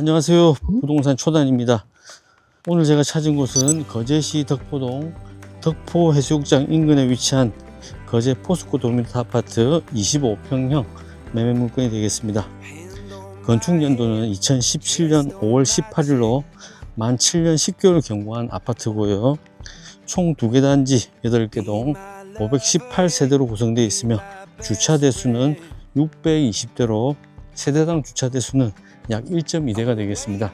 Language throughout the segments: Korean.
안녕하세요. 부동산 초단입니다. 오늘 제가 찾은 곳은 거제시 덕포동 덕포 해수욕장 인근에 위치한 거제 포스코 도미노트 아파트 25평형 매매 물건이 되겠습니다. 건축 연도는 2017년 5월 18일로 만 7년 10개월 경과한 아파트고요. 총 2개 단지 8개 동 518세대로 구성되어 있으며 주차 대수는 620대로 세대당 주차 대수는 약 1.2대가 되겠습니다.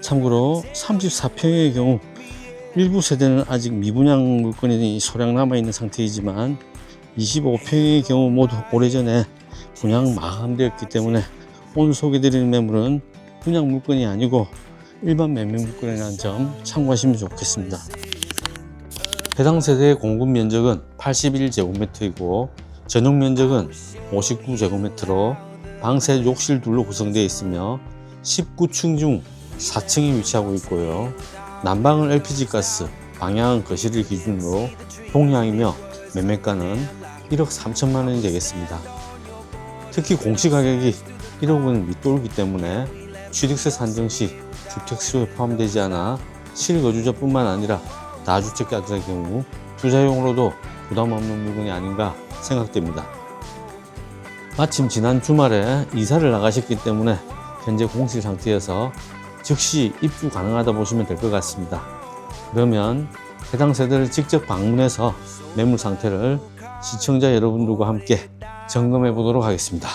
참고로 34평의 경우 일부 세대는 아직 미분양 물건이 소량 남아있는 상태이지만 25평의 경우 모두 오래전에 분양 마감되었기 때문에 오늘 소개드리는 매물은 분양 물건이 아니고 일반 매매 물건이라는 점 참고하시면 좋겠습니다. 해당 세대의 공급 면적은 81제곱미터이고 전용 면적은 59제곱미터로 방세 욕실 둘로 구성되어 있으며 19층 중 4층에 위치하고 있고요. 난방은 LPG 가스, 방향은 거실을 기준으로 동향이며 매매가는 1억 3천만 원이 되겠습니다. 특히 공시 가격이 1억 원을 밑돌기 때문에 취득세 산정 시 주택수요에 포함되지 않아 실거주자뿐만 아니라 다주택자들의 경우 투자용으로도 부담 없는 물건이 아닌가 생각됩니다. 마침 지난 주말에 이사를 나가셨기 때문에 현재 공실 상태여서 즉시 입주 가능하다 보시면 될 것 같습니다. 그러면 해당 세대를 직접 방문해서 매물 상태를 시청자 여러분들과 함께 점검해 보도록 하겠습니다.